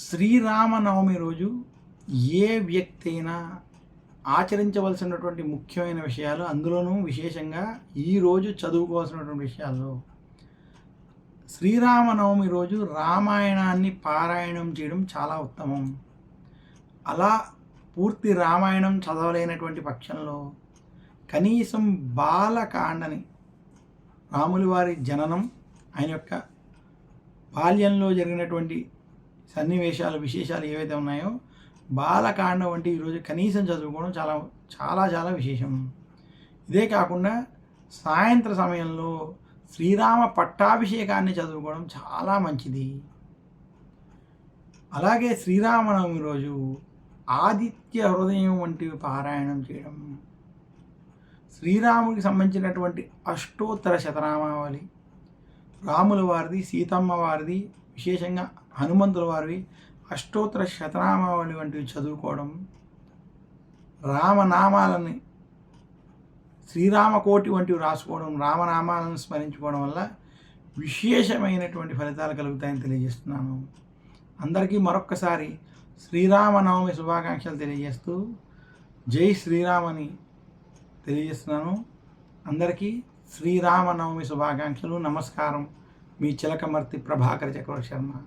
శ్రీరామనవమి రోజు ఏ వ్యక్తి అయినా ఆచరించవలసినటువంటి ముఖ్యమైన విషయాలు అందులోనూ విశేషంగా ఈరోజు చదువుకోవాల్సినటువంటి విషయాల్లో శ్రీరామనవమి రోజు రామాయణాన్ని పారాయణం చేయడం చాలా ఉత్తమం. అలా పూర్తి రామాయణం చదవలేనటువంటి పక్షంలో కనీసం బాలకాండని రాములవారి జననం ఆయన యొక్క బాల్యంలో జరిగినటువంటి సన్నివేశాలు విశేషాలు ఏవైతే ఉన్నాయో బాలకాండం వంటి ఈరోజు కనీసం చదువుకోవడం చాలా చాలా చాలా విశేషం. ఇదే కాకుండా సాయంత్ర సమయంలో శ్రీరామ పట్టాభిషేకాన్ని చదువుకోవడం చాలా మంచిది. అలాగే శ్రీరామనవమి రోజు ఆదిత్య హృదయం వంటివి పారాయణం చేయడం. శ్రీరాముడికి సంబంధించినటువంటి అష్టోత్తర శతనామావళి. రాముల వారిది సీతమ్మ వారిది విశేషంగా హనుమంతుల వారివి అష్టోత్తర శతనామావళి వంటివి చదువుకోవడం రామనామాలని శ్రీరామకోటి వంటివి రాసుకోవడం రామనామాలను స్మరించుకోవడం వల్ల విశేషమైనటువంటి ఫలితాలు కలుగుతాయని తెలియజేస్తున్నాను. అందరికీ మరొక్కసారి శ్రీరామనవమి శుభాకాంక్షలు తెలియజేస్తూ జై శ్రీరామని తెలియజేస్తున్నాను. అందరికీ శ్రీరామనవమి శుభాకాంక్షలు. నమస్కారం. మీ చిలకమర్తి ప్రభాకర్ చక్రవర్తి శర్మ.